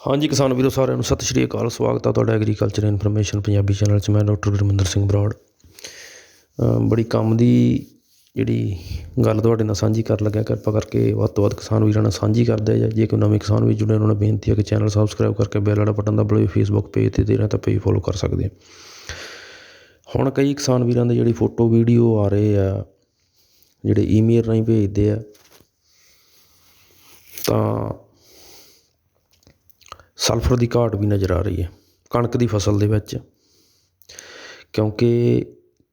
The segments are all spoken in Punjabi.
ਹਾਂਜੀ, ਕਿਸਾਨ ਵੀਰੋ, ਸਾਰਿਆਂ ਨੂੰ ਸਤਿ ਸ਼੍ਰੀ ਅਕਾਲ। ਸਵਾਗਤ ਹੈ ਤੁਹਾਡਾ ਐਗਰੀਕਲਚਰ ਇਨਫੋਰਮੇਸ਼ਨ ਪੰਜਾਬੀ ਚੈਨਲ 'ਚ। ਮੈਂ ਡਾਕਟਰ ਗੁਰਮਿੰਦਰ ਸਿੰਘ ਬਰਾੜ। ਬੜੀ ਕੰਮ ਦੀ ਜਿਹੜੀ ਗੱਲ ਤੁਹਾਡੇ ਨਾਲ ਸਾਂਝੀ ਕਰਨ ਲੱਗਿਆ। ਕਿਰਪਾ ਕਰਕੇ ਵੱਧ ਤੋਂ ਵੱਧ ਕਿਸਾਨ ਵੀਰਾਂ ਨਾਲ ਸਾਂਝੀ ਕਰਦੇ ਜਾ ਜੇ ਕੋਈ ਨਵੇਂ ਕਿਸਾਨ ਵੀ ਜੁੜੇ ਉਹਨਾਂ ਨੂੰ ਬੇਨਤੀ ਹੈ ਕਿ ਚੈਨਲ ਸਬਸਕ੍ਰਾਈਬ ਕਰਕੇ ਬੈਲ ਵਾਲਾ ਬਟਨ ਦਬਾਓ ਫੇਸਬੁੱਕ ਪੇਜ ਤੇ ਦੇਣਾ ਤਾਂ ਪੇਜ ਫੋਲੋ ਕਰ ਸਕਦੇ ਹੁਣ ਕਈ ਕਿਸਾਨ ਵੀਰਾਂ ਦੇ ਜਿਹੜੀ ਫੋਟੋ ਵੀਡੀਓ ਆ ਰਹੇ ਆ, ਜਿਹੜੇ ਈਮੇਲ ਰਾਹੀਂ ਭੇਜਦੇ ਆ, ਤਾਂ ਸਲਫਰ ਦੀ ਘਾਟ ਵੀ ਨਜ਼ਰ ਆ ਰਹੀ ਹੈ ਕਣਕ ਦੀ ਫਸਲ ਦੇ ਵਿੱਚ। ਕਿਉਂਕਿ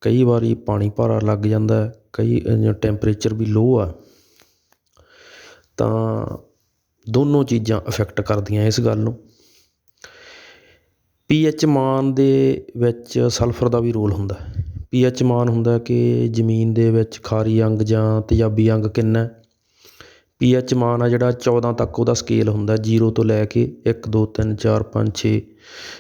ਕਈ ਵਾਰੀ ਪਾਣੀ ਭਾਰਾ ਲੱਗ ਜਾਂਦਾ ਕਈ ਟੈਂਪਰੇਚਰ ਵੀ ਲੋਅ ਆ, ਤਾਂ ਦੋਨੋਂ ਚੀਜ਼ਾਂ ਅਫੈਕਟ ਕਰਦੀਆਂ ਇਸ ਗੱਲ ਨੂੰ। ਪੀਐਚ ਮਾਨ ਦੇ ਵਿੱਚ ਸਲਫਰ ਦਾ ਵੀ ਰੋਲ ਹੁੰਦਾ ਪੀਐਚ ਮਾਨ ਹੁੰਦਾ ਕਿ ਜ਼ਮੀਨ ਦੇ ਵਿੱਚ ਖਾਰੀ ਅੰਗ ਜਾਂ ਤੇਜ਼ਾਬੀ ਅੰਗ ਕਿੰਨਾ ਪੀ ਐੱਚ ਮਾਨ ਆ ਜਿਹੜਾ 14 ਤੱਕ ਉਹਦਾ ਸਕੇਲ ਹੁੰਦਾ ਜ਼ੀਰੋ ਤੋਂ ਲੈ ਕੇ 1 2 3 4 5 6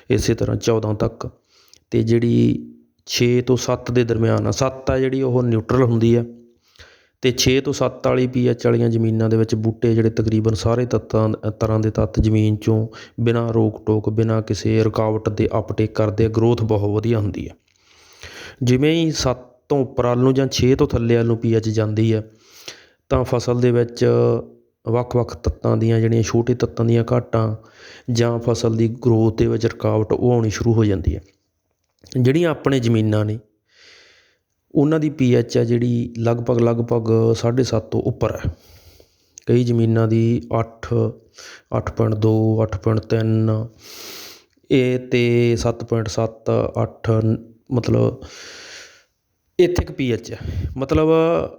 ਇਸੇ ਤਰ੍ਹਾਂ 14 ਤੱਕ। ਅਤੇ ਜਿਹੜੀ ਛੇ ਤੋਂ ਸੱਤ ਦੇ ਦਰਮਿਆਨ ਆ, ਸੱਤ ਆ ਜਿਹੜੀ ਉਹ ਨਿਊਟਰਲ ਹੁੰਦੀ ਆ। ਅਤੇ ਛੇ ਤੋਂ ਸੱਤ ਵਾਲੀ ਪੀ ਐੱਚ ਵਾਲੀਆਂ ਜ਼ਮੀਨਾਂ ਦੇ ਵਿੱਚ ਬੂਟੇ ਜਿਹੜੇ ਤਕਰੀਬਨ ਸਾਰੇ ਤੱਤਾਂ, ਤਰ੍ਹਾਂ ਦੇ ਤੱਤ ਜ਼ਮੀਨ ਚੋਂ ਬਿਨਾਂ ਰੋਕ ਟੋਕ, ਬਿਨਾਂ ਕਿਸੇ ਰੁਕਾਵਟ ਦੇ ਅਪਟੇਕ ਕਰਦੇ ਗਰੋਥ ਬਹੁਤ ਵਧੀਆ ਹੁੰਦੀ ਆ। ਜਿਵੇਂ ਹੀ ਸੱਤ ਤੋਂ ਉੱਪਰ ਵੱਲ ਨੂੰ ਜਾਂ ਛੇ ਤੋਂ ਥੱਲੇ ਵੱਲ ਨੂੰ ਪੀਐਚ ਜਾਂਦੀ ਆ ਤਾਂ ਫਸਲ ਦੇ ਵਿੱਚ ਵੱਖ-ਵੱਖ ਤੱਤਾਂ ਦੀਆਂ ਜਿਹੜੀਆਂ ਛੋਟੇ ਤੱਤਾਂ ਦੀਆਂ ਘਾਟਾਂ ਜਾਂ ਫਸਲ ਦੀ ਗਰੋਥ ਦੇ ਵਿੱਚ ਰੁਕਾਵਟ ਉਹ ਆਉਣੀ ਸ਼ੁਰੂ ਹੋ ਜਾਂਦੀ ਹੈ। ਜਿਹੜੀਆਂ ਆਪਣੇ ਜ਼ਮੀਨਾਂ ਨੇ, ਉਹਨਾਂ ਦੀ ਪੀਐਚ ਆ ਜਿਹੜੀ ਲਗਭਗ ਲਗਭਗ 7.5 ਤੋਂ ਉੱਪਰ ਹੈ। ਕਈ ਜ਼ਮੀਨਾਂ ਦੀ 8 8.2 8.3 ਇਹ ਤੇ 7.7 8 ਮਤਲਬ ਇੱਥੇ ਇੱਕ ਪੀਐਚ ਹੈ। ਮਤਲਬ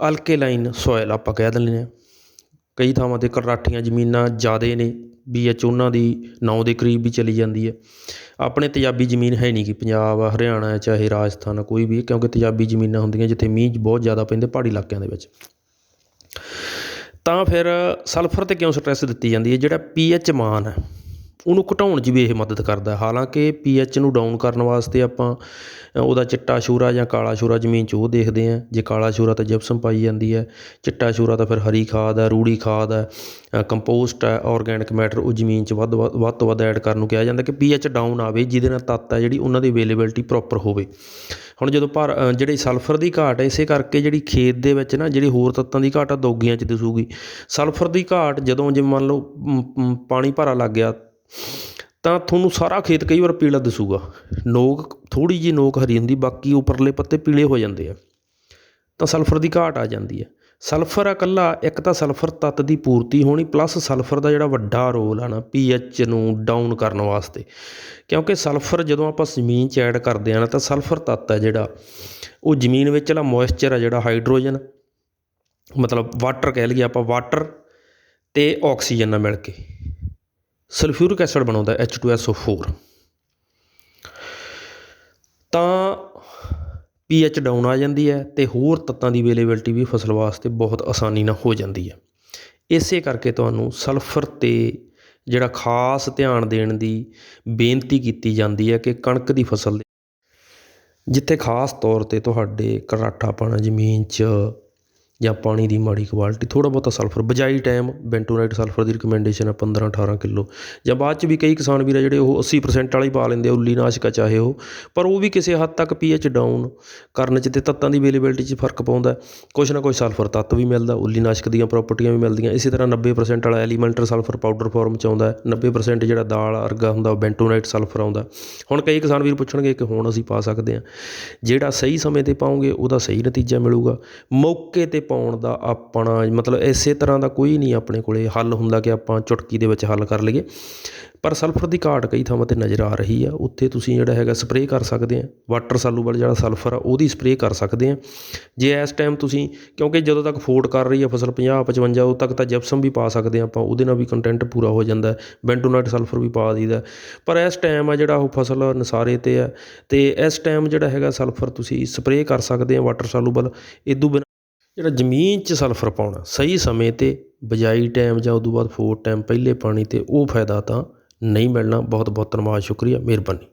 ਅਲਕੇਲਾਈਨ ਸੋਇਲ ਆਪਾਂ ਕਹਿ ਦਿੰਦੇ ਹਾਂ। ਕਈ ਥਾਵਾਂ 'ਤੇ ਕਰਾਠੀਆਂ ਜ਼ਮੀਨਾਂ ਜ਼ਿਆਦਾ ਨੇ। ਪੀਐਚ ਉਹਨਾਂ ਦੀ ਨੌ ਦੇ ਕਰੀਬ ਵੀ ਚਲੀ ਜਾਂਦੀ ਹੈ। ਆਪਣੇ ਤੇਜ਼ਾਬੀ ਜ਼ਮੀਨ ਹੈ ਨਹੀਂ ਕਿ ਪੰਜਾਬ ਆ ਹਰਿਆਣਾ ਚਾਹੇ ਰਾਜਸਥਾਨ ਆ ਕੋਈ ਵੀ, ਕਿਉਂਕਿ ਤੇਜ਼ਾਬੀ ਜ਼ਮੀਨਾਂ ਹੁੰਦੀਆਂ ਜਿੱਥੇ ਮੀਂਹ ਬਹੁਤ ਜ਼ਿਆਦਾ ਪੈਂਦੇ ਪਹਾੜੀ ਇਲਾਕਿਆਂ ਦੇ ਵਿੱਚ। ਤਾਂ ਫਿਰ ਸਲਫਰ 'ਤੇ ਕਿਉਂ ਸਟ੍ਰੈਸ ਦਿੱਤੀ ਜਾਂਦੀ ਹੈ? ਜਿਹੜਾ ਪੀ ਪੀਐਚ ਮਾਨ ਹੈ ਉਹਨੂੰ ਘਟਾਉਣ 'ਚ ਵੀ ਇਹ ਮਦਦ ਕਰਦਾ। ਹਾਲਾਂਕਿ ਪੀ ਐੱਚ ਨੂੰ ਡਾਊਨ ਕਰਨ ਵਾਸਤੇ ਆਪਾਂ ਉਹਦਾ ਚਿੱਟਾ ਛੂਰਾ ਜਾਂ ਕਾਲਾ ਛੂਰਾ ਜ਼ਮੀਨ 'ਚ ਉਹ ਦੇਖਦੇ ਹਾਂ। ਜੇ ਕਾਲਾ ਛੂਰਾ ਤਾਂ ਜਿਪਸਮ ਪਾਈ ਜਾਂਦੀ ਹੈ। ਚਿੱਟਾ ਛੂਰਾ ਤਾਂ ਫਿਰ ਹਰੀ ਖਾਦ ਹੈ, ਰੂੜੀ ਖਾਦ ਹੈ ਕੰਪੋਸਟ ਹੈ ਔਰਗੈਨਿਕ ਮੈਟਰ ਉਹ ਜ਼ਮੀਨ 'ਚ ਵੱਧ ਵੱਧ ਤੋਂ ਵੱਧ ਐਡ ਕਰਨ ਨੂੰ ਕਿਹਾ ਜਾਂਦਾ ਕਿ ਪੀ ਐੱਚ ਡਾਊਨ ਆਵੇ, ਜਿਹਦੇ ਨਾਲ ਤੱਤ ਹੈ ਜਿਹੜੀ ਉਹਨਾਂ ਦੀ ਅਵੇਲੇਬਿਲਟੀ ਪ੍ਰੋਪਰ ਹੋਵੇ। ਹੁਣ ਜਦੋਂ ਪਰ ਜਿਹੜੀ ਸਲਫਰ ਦੀ ਘਾਟ ਹੈ, ਇਸੇ ਕਰਕੇ ਜਿਹੜੀ ਖੇਤ ਦੇ ਵਿੱਚ ਨਾ ਜਿਹੜੀ ਹੋਰ ਤੱਤਾਂ ਦੀ ਘਾਟ ਆ, ਦੋਗੀਆਂ 'ਚ ਦਿਸੂਗੀ। ਸਲਫਰ ਦੀ ਘਾਟ ਜਦੋਂ ਜਿਵੇਂ ਮੰਨ ਲਓ ਪਾਣੀ ਭਾਰਾ ਲੱਗ ਗਿਆ ਤਾਂ ਤੁਹਾਨੂੰ ਸਾਰਾ ਖੇਤ ਕਈ ਵਾਰ ਪੀਲਾ ਦਿਸੂਗਾ। ਨੋਕ, ਥੋੜ੍ਹੀ ਜਿਹੀ ਨੋਕ ਹਰੀ ਹੁੰਦੀ, ਬਾਕੀ ਉੱਪਰਲੇ ਪੱਤੇ ਪੀਲੇ ਹੋ ਜਾਂਦੇ ਆ। ਤਾਂ ਸਲਫਰ ਦੀ ਘਾਟ ਆ ਜਾਂਦੀ ਹੈ ਸਲਫਰ ਆ ਇਕੱਲਾ ਇੱਕ ਤਾਂ ਸਲਫਰ ਤੱਤ ਦੀ ਪੂਰਤੀ ਹੋਣੀ, ਪਲੱਸ ਸਲਫਰ ਦਾ ਜਿਹੜਾ ਵੱਡਾ ਰੋਲ ਆ ਨਾ ਪੀਐਚ ਨੂੰ ਡਾਊਨ ਕਰਨ ਵਾਸਤੇ। ਕਿਉਂਕਿ ਸਲਫਰ ਜਦੋਂ ਆਪਾਂ ਜ਼ਮੀਨ 'ਚ ਐਡ ਕਰਦੇ ਆ ਨਾ, ਤਾਂ ਸਲਫਰ ਤੱਤ ਹੈ ਜਿਹੜਾ, ਉਹ ਜ਼ਮੀਨ ਵਿੱਚਲਾ ਮੋਇਸਚਰ ਆ ਜਿਹੜਾ ਹਾਈਡਰੋਜਨ, ਮਤਲਬ ਵਾਟਰ ਕਹਿ ਲਈਏ ਆਪਾਂ, ਵਾਟਰ ਤੇ ਆਕਸੀਜਨ ਨਾਲ ਮਿਲ ਕੇ। ਸਲਫਿਊਰਿਕ ਐਸਿਡ ਬਣਾਉਂਦਾ H2SO4 ਤਾਂ ਪੀਐਚ ਡਾਊਨ ਆ ਜਾਂਦੀ ਹੈ ਤੇ ਹੋਰ ਤੱਤਾਂ ਦੀ ਅਵੇਲੇਬਿਲਟੀ ਵੀ ਫਸਲ ਵਾਸਤੇ ਬਹੁਤ ਆਸਾਨੀ ਨਾਲ ਹੋ ਜਾਂਦੀ ਹੈ। ਇਸੇ ਕਰਕੇ ਤੁਹਾਨੂੰ ਸਲਫਰ ਤੇ ਜਿਹੜਾ ਖਾਸ ਧਿਆਨ ਦੇਣ ਦੀ ਬੇਨਤੀ ਕੀਤੀ ਜਾਂਦੀ ਹੈ ਕਿ ਕਣਕ ਦੀ ਫਸਲ ਜਿੱਥੇ ਖਾਸ ਤੌਰ ਤੇ ਤੁਹਾਡੇ ਕਰਾਠਾਪਣ, ਜ਼ਮੀਨ 'ਚ ਜਾਂ ਪਾਣੀ ਦੀ ਮਾੜੀ ਕੁਆਲਿਟੀ, ਥੋੜ੍ਹਾ ਬਹੁਤਾ ਸਲਫਰ, ਬਜਾਈ ਟਾਈਮ ਬੈਂਟੋਨਾਈਟ ਸਲਫਰ ਦੀ ਰਿਕਮੈਂਡੇਸ਼ਨ ਹੈ 15 18 ਕਿਲੋ। ਜਾਂ ਬਾਅਦ ਚ ਵੀ ਕਈ ਕਿਸਾਨ ਵੀਰ ਆ ਜਿਹੜੇ ਉਹ ਅੱਸੀ 80% ਹੀ ਪਾ ਲੈਂਦੇ ਆ, ਉੱਲੀ ਨਾਸ਼ਕ ਆ ਚਾਹੇ ਉਹ, ਪਰ ਉਹ ਵੀ ਕਿਸੇ ਹੱਦ ਤੱਕ ਪੀਐਚ ਡਾਊਨ ਕਰਨ ਚ ਤੇ ਤੱਤਾਂ ਦੀ ਅਵੇਲੇਬਿਲਟੀ 'ਚ ਫ਼ਰਕ ਪਾਉਂਦਾ ਕੁਛ ਨਾ ਕੁਛ ਸਲਫਰ ਤੱਤ ਵੀ ਮਿਲਦਾ, ਉੱਲੀ ਨਾਸ਼ਕ ਦੀਆਂ ਪ੍ਰੋਪਰਟੀਆਂ ਵੀ ਮਿਲਦੀਆਂ। ਇਸੇ ਤਰ੍ਹਾਂ 90% ਵਾਲਾ ਐਲੀਮੈਂਟਰ ਸਲਫਰ ਪਾਊਡਰ ਫਾਰਮ ਚ ਆਉਂਦਾ 90% ਜਿਹੜਾ ਦਾਲ ਅਰਗਾ ਹੁੰਦਾ, ਉਹ ਬੈਂਟੋਨਾਈਟ ਸਲਫਰ ਆਉਂਦਾ ਹੁਣ ਕਈ ਕਿਸਾਨ ਵੀਰ ਪੁੱਛਣਗੇ ਕਿ ਹੁਣ ਅਸੀਂ ਪਾ ਸਕਦੇ ਹਾਂ। ਜਿਹੜਾ ਸਹੀ ਸਮੇਂ ਤੇ ਪਾਉਂਗੇ, ਉਹਦਾ ਸਹੀ ਨਤੀਜਾ ਮਿਲੂਗਾ। ਮੌਕੇ ਤੇ ਪਾਉਣ ਦਾ ਆਪਣਾ ਮਤਲਬ ਇਸੇ ਤਰ੍ਹਾਂ ਦਾ ਕੋਈ ਨਹੀਂ ਆਪਣੇ ਕੋਲੇ ਹੱਲ ਹੁੰਦਾ ਕਿ ਆਪਾਂ ਚੁਟਕੀ ਦੇ ਵਿੱਚ ਹੱਲ ਕਰ ਲਈਏ। ਪਰ ਸਲਫਰ ਦੀ ਘਾਟ ਕਈ ਥਾਵਾਂ ਤੇ ਨਜ਼ਰ ਆ ਰਹੀ ਆ। ਉੱਥੇ ਤੁਸੀਂ ਜਿਹੜਾ ਹੈਗਾ ਸਪਰੇਅ ਕਰ ਸਕਦੇ ਆ। ਵਾਟਰ ਸਾਲੂਬਲ ਜਿਹੜਾ ਸਲਫਰ ਆ, ਉਹਦੀ ਸਪਰੇਅ ਕਰ ਸਕਦੇ ਆ। ਜੇ ਇਸ ਟਾਈਮ ਤੁਸੀਂ, ਕਿਉਂਕਿ ਜਦੋਂ ਤੱਕ ਫੋਰਡ ਕਰ ਰਹੀ ਆ ਫਸਲ 50 55 ਉਦੋਂ ਤੱਕ ਤਾਂ ਜਿਪਸਮ ਵੀ ਪਾ ਸਕਦੇ ਆ ਆਪਾਂ, ਉਹਦੇ ਨਾਲ ਵੀ ਕੰਟੈਂਟ ਪੂਰਾ ਹੋ ਜਾਂਦਾ। ਬੈਂਟੋਨਾਈਟ ਸਲਫਰ ਵੀ ਪਾ ਦਈਦਾ। ਪਰ ਇਸ ਟਾਈਮ ਆ ਜਿਹੜਾ ਉਹ ਫਸਲ ਨਸਾਰੇ ਤੇ ਆ। ਤੇ ਇਸ ਟਾਈਮ ਜਿਹੜਾ ਹੈਗਾ ਸਲਫਰ ਤੁਸੀਂ ਸਪਰੇਅ ਕਰ ਸਕਦੇ ਆ ਵਾਟਰ ਸਾਲੂਬਲ। ਇਦੋਂ ਬਿਨਾਂ ਜਿਹੜਾ ਜ਼ਮੀਨ 'ਚ ਸਲਫਰ ਪਾਉਣਾ, ਸਹੀ ਸਮੇਂ ਤੇ, ਬਿਜਾਈ ਟਾਈਮ ਜਾਂ ਉਦੋਂ ਬਾਅਦ ਫੋਰ ਟਾਈਮ ਪਹਿਲੇ ਪਾਣੀ ਤੇ ਉਹ ਫਾਇਦਾ ਤਾਂ ਨਹੀਂ ਮਿਲਣਾ। ਬਹੁਤ ਬਹੁਤ ਧੰਨਵਾਦ, ਸ਼ੁਕਰੀਆ, ਮਿਹਰਬਾਨੀ।